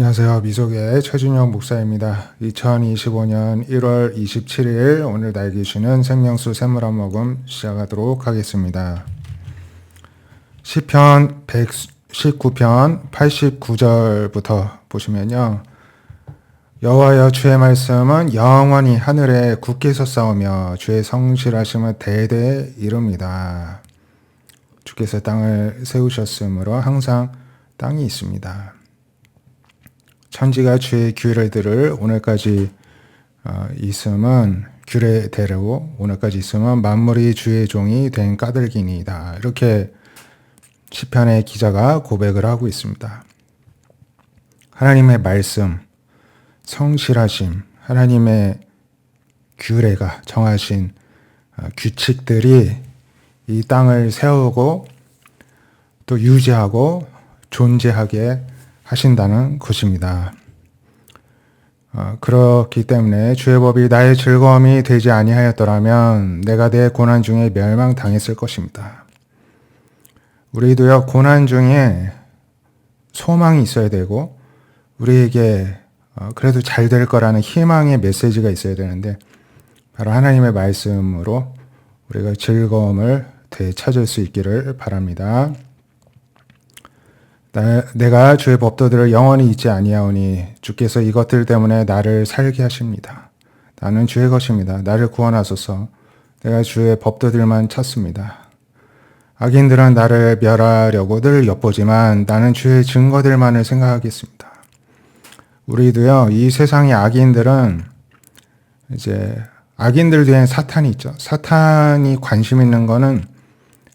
안녕하세요. 미속의 최준영 목사입니다. 2025년 1월 27일 오늘 날기 쉬는 생명수 샘물 한 모금 시작하도록 하겠습니다. 시편 119편 89절부터 보시면요. 여호와여 주의 말씀은 영원히 하늘에 굳게 섰사오며 주의 성실하심은 대대에 이릅니다. 주께서 땅을 세우셨으므로 항상 땅이 있습니다. 천지가 주의 규례 들을 오늘까지 어, 있음은 규례대로 오늘까지 있음은 만물이 주의 종이 된 까닭이니이다. 이렇게 시편의 기자가 고백을 하고 있습니다. 하나님의 말씀, 성실하심, 하나님의 규례가 정하신 어, 규칙들이 이 땅을 세우고 또 유지하고 존재하게 하신다는 것입니다. 어, 그렇기 때문에 주의 법이 나의 즐거움이 되지 아니하였더라면 내가 내 고난 중에 멸망당했을 것입니다. 우리도요 고난 중에 소망이 있어야 되고 우리에게 어, 그래도 잘 될 거라는 희망의 메시지가 있어야 되는데 바로 하나님의 말씀으로 우리가 즐거움을 되찾을 수 있기를 바랍니다. 내가 주의 법도들을 영원히 잊지 아니하오니 주께서 이것들 때문에 나를 살게 하십니다. 나는 주의 것입니다. 나를 구원하소서. 내가 주의 법도들만 찾습니다. 악인들은 나를 멸하려고 늘 엿보지만 나는 주의 증거들만을 생각하겠습니다. 우리도요, 이 세상의 악인들은 이제 악인들 뒤엔 사탄이 있죠. 사탄이 관심 있는 거는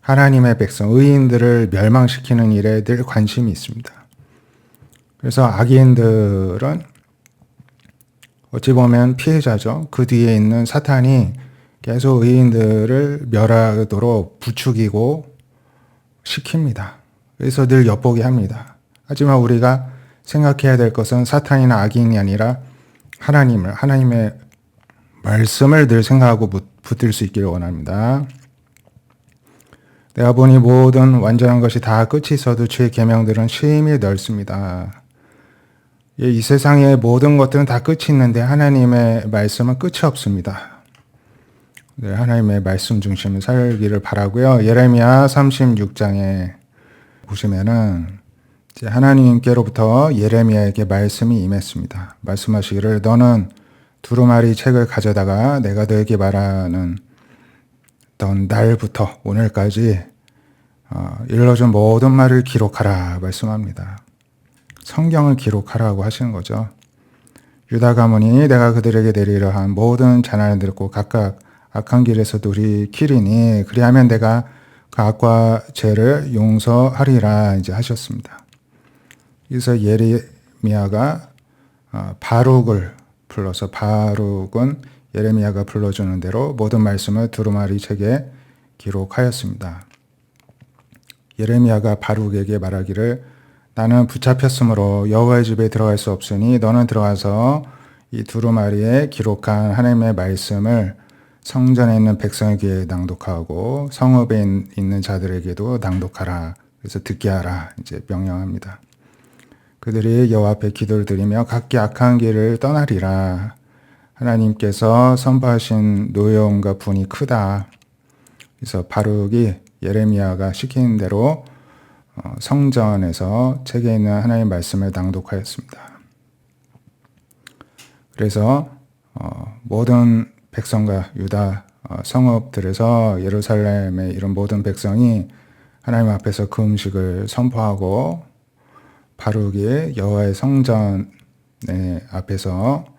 하나님의 백성, 의인들을 멸망시키는 일에 늘 관심이 있습니다. 그래서 악인들은 어찌 보면 피해자죠. 그 뒤에 있는 사탄이 계속 의인들을 멸하도록 부추기고 시킵니다. 그래서 늘 엿보게 합니다. 하지만 우리가 생각해야 될 것은 사탄이나 악인이 아니라 하나님을, 하나님의 말씀을 늘 생각하고 붙들 수 있기를 원합니다. 내가 보니 모든 완전한 것이 다 끝이 있어도 주의 계명들은 심히 넓습니다. 예, 이 세상의 모든 것들은 다 끝이 있는데 하나님의 말씀은 끝이 없습니다. 네, 하나님의 말씀 중심을 살기를 바라고요. 예레미야 36장에 보시면은 하나님께로부터 예레미야에게 말씀이 임했습니다. 말씀하시기를 너는 두루마리 책을 가져다가 내가 너에게 말하는 던 날부터 오늘까지 어, 일러준 모든 말을 기록하라 말씀합니다. 성경을 기록하라고 하시는 거죠. 유다 가문이 내가 그들에게 내리려 한 모든 재난을 듣고 각각 악한 길에서 둘이 키리니 그리하면 내가 그 악과 죄를 용서하리라 이제 하셨습니다. 그래서 예레미야가 어, 바룩을 불러서 바룩은 예레미야가 불러주는 대로 모든 말씀을 두루마리 책에 기록하였습니다. 예레미야가 바룩에게 말하기를 나는 붙잡혔으므로 여호와의 집에 들어갈 수 없으니 너는 들어가서 이 두루마리에 기록한 하나님의 말씀을 성전에 있는 백성에게 낭독하고 성읍에 있는 자들에게도 낭독하라. 그래서 듣게 하라. 이제 명령합니다. 그들이 여호와 앞에 기도를 드리며 각기 악한 길을 떠나리라. 하나님께서 선포하신 노여움과 분이 크다. 그래서 바룩이 예레미야가 시키는 대로 어, 성전에서 책에 있는 하나님의 말씀을 낭독하였습니다. 그래서 어, 모든 백성과 유다 어, 성읍들에서 예루살렘의 이런 모든 백성이 하나님 앞에서 그 음식을 선포하고 바룩이 여호와의 성전 앞에서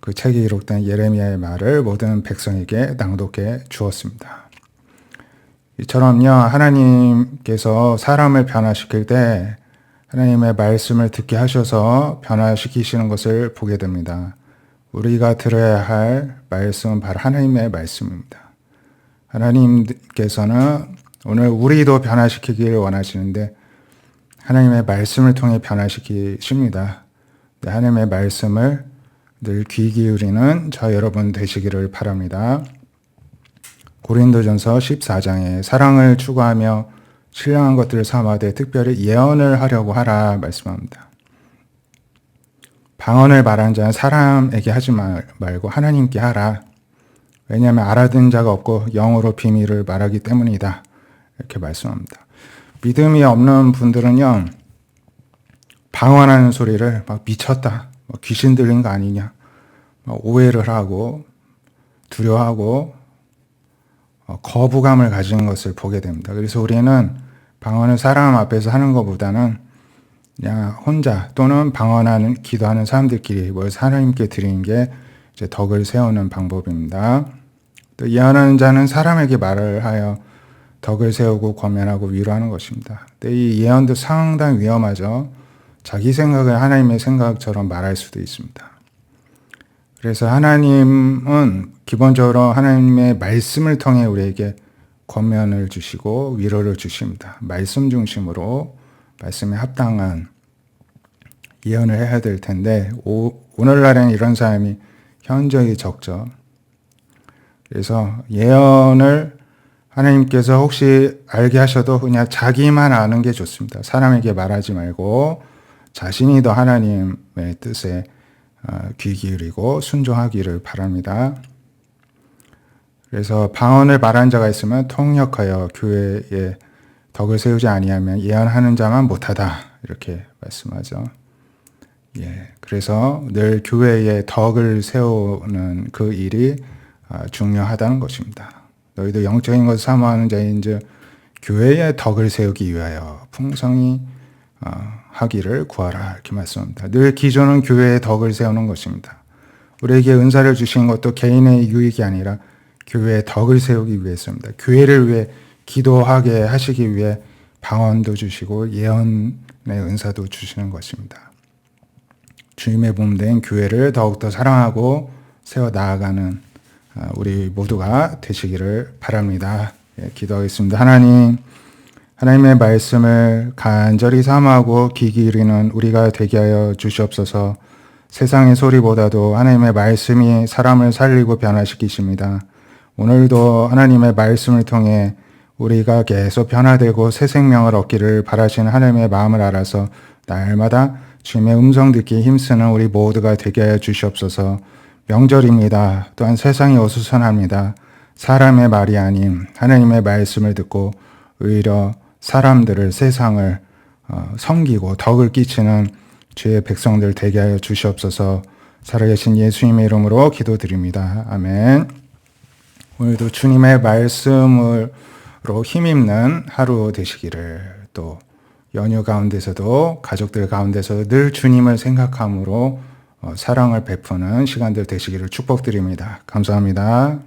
그 책에 기록된 예레미야의 말을 모든 백성에게 낭독해 주었습니다. 이처럼요, 하나님께서 사람을 변화시킬 때 하나님의 말씀을 듣게 하셔서 변화시키시는 것을 보게 됩니다. 우리가 들어야 할 말씀은 바로 하나님의 말씀입니다. 하나님께서는 오늘 우리도 변화시키기를 원하시는데 하나님의 말씀을 통해 변화시키십니다. 하나님의 말씀을 늘 귀 기울이는 저 여러분 되시기를 바랍니다. 고린도전서 14장에 사랑을 추구하며 신령한 것들을 삼아되 특별히 예언을 하려고 하라 말씀합니다. 방언을 말하는 자는 사람에게 하지 말- 말고 하나님께 하라. 왜냐하면 알아듣는 자가 없고 영어로 비밀을 말하기 때문이다. 이렇게 말씀합니다. 믿음이 없는 분들은요, 방언하는 소리를 막 미쳤다, 뭐 귀신 들린 거 아니냐, 막 오해를 하고 두려워하고 어, 거부감을 가지는 것을 보게 됩니다. 그래서 우리는 방언을 사람 앞에서 하는 것보다는 그냥 혼자 또는 방언하는 기도하는 사람들끼리 모여서 하나님께 드리는 게 이제 덕을 세우는 방법입니다. 또 예언하는 자는 사람에게 말을 하여 덕을 세우고 권면하고 위로하는 것입니다. 근데 이 예언도 상당히 위험하죠. 자기 생각을 하나님의 생각처럼 말할 수도 있습니다. 그래서 하나님은 기본적으로 하나님의 말씀을 통해 우리에게 권면을 주시고 위로를 주십니다. 말씀 중심으로 말씀에 합당한 예언을 해야 될 텐데 오, 오늘날에는 이런 사람이 현저히 적죠. 그래서 예언을 하나님께서 혹시 알게 하셔도 그냥 자기만 아는 게 좋습니다. 사람에게 말하지 말고 자신이 더 하나님의 뜻에 어, 귀 기울이고 순종하기를 바랍니다. 그래서 방언을 말하는 자가 있으면 통역하여 교회에 덕을 세우지 아니하면 예언하는 자만 못하다 이렇게 말씀하죠. 예, 그래서 늘 교회에 덕을 세우는 그 일이 아, 중요하다는 것입니다. 너희도 영적인 것을 사모하는 자인즉 교회의 덕을 세우기 위하여 풍성히 어, 하기를 구하라 이렇게 말씀합니다. 늘 기존은 교회의 덕을 세우는 것입니다. 우리에게 은사를 주신 것도 개인의 유익이 아니라 교회의 덕을 세우기 위해서입니다. 교회를 위해 기도하게 하시기 위해 방언도 주시고 예언의 은사도 주시는 것입니다. 주님의 몸된 교회를 더욱더 사랑하고 세워 나아가는 아, 우리 모두가 되시기를 바랍니다. 예, 기도하겠습니다. 하나님, 하나님의 말씀을 간절히 삼하고 귀 기울이는 우리가 되게 하여 주시옵소서. 세상의 소리보다도 하나님의 말씀이 사람을 살리고 변화시키십니다. 오늘도 하나님의 말씀을 통해 우리가 계속 변화되고 새 생명을 얻기를 바라시는 하나님의 마음을 알아서 날마다 주님의 음성 듣기 힘쓰는 우리 모두가 되게 하여 주시옵소서. 명절입니다. 또한 세상이 어수선합니다. 사람의 말이 아닌 하나님의 말씀을 듣고 오히려 사람들을 세상을 어, 섬기고 덕을 끼치는 주의 백성들 되게 하여 주시옵소서. 살아계신 예수님의 이름으로 기도드립니다. 아멘. 오늘도 주님의 말씀으로 힘입는 하루 되시기를 또 연휴 가운데서도 가족들 가운데서 늘 주님을 생각함으로 어, 사랑을 베푸는 시간들 되시기를 축복드립니다. 감사합니다.